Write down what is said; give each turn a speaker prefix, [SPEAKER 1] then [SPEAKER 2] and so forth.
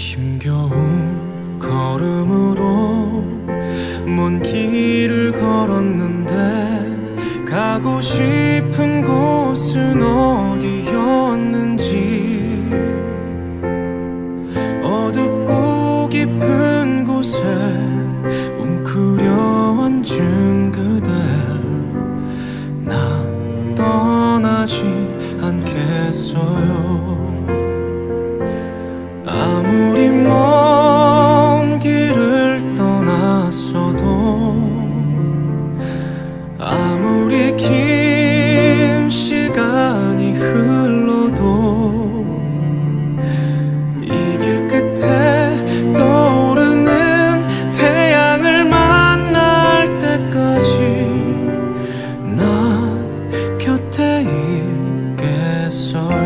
[SPEAKER 1] 힘겨운 걸음으로 먼 길을 걸었는데 가고 싶은 곳은 어디였는지 어둡고 깊은 곳에 웅크려 앉은 그대 난 떠나지 않겠어요. 우리 긴 시간이 흘러도 이 길 끝에 떠오르는 태양을 만날 때까지 나 곁에 있겠어.